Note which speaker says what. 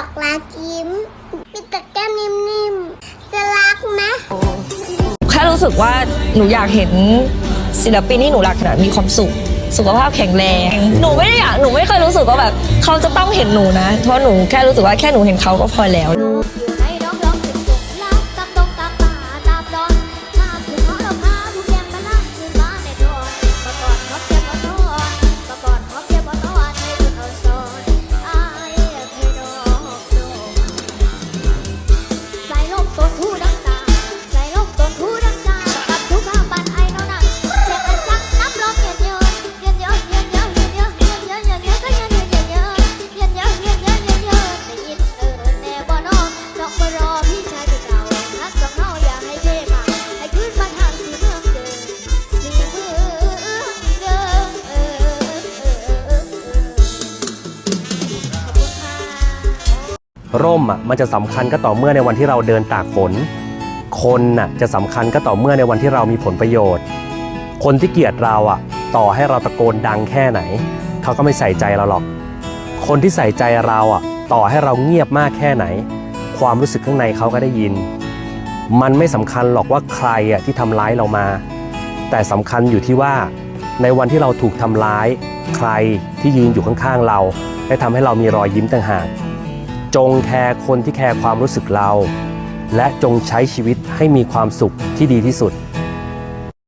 Speaker 1: อกรักยิ้ม มีแต่แก้มนิ่มๆ จะรักไหม
Speaker 2: แค่รู้สึกว่าหนูอยากเห็นศิลปินที่หนูรักขนาดมีความสุข สุขภาพแข็งแรง หนูไม่ได้อยากหนูไม่เคยรู้สึกว่าแบบ เขาจะต้องเห็นหนูนะ เพราะหนูแค่รู้สึกว่าแค่หนูเห็นเขาก็พอแล้ว
Speaker 3: ร่มอะมันจะสำคัญก็ต่อเมื่อในวันที่เราเดินตากฝน คนน่ะจะสำคัญก็ต่อเมื่อในวันที่เรามีผลประโยชน์ คนที่เกลียดเราอะต่อให้เราตะโกนดังแค่ไหน เขาก็ไม่ใส่ใจเราหรอก คนที่ใส่ใจเราอะต่อให้เราเงียบมากแค่ไหน ความรู้สึกข้างในเขาก็ได้ยิน มันไม่สำคัญหรอกว่าใครอะที่ทำร้ายเรามา แต่สำคัญอยู่ที่ว่า ในวันที่เราถูกทำร้าย ใครที่ยืนอยู่ข้างๆเรา ได้ทำให้เรามีรอยยิ้มต่างหาก จงแคร์คนที่แคร์ความรู้สึกเรา และจงใช้ชีวิตให้มีความสุขที่ดีที่สุด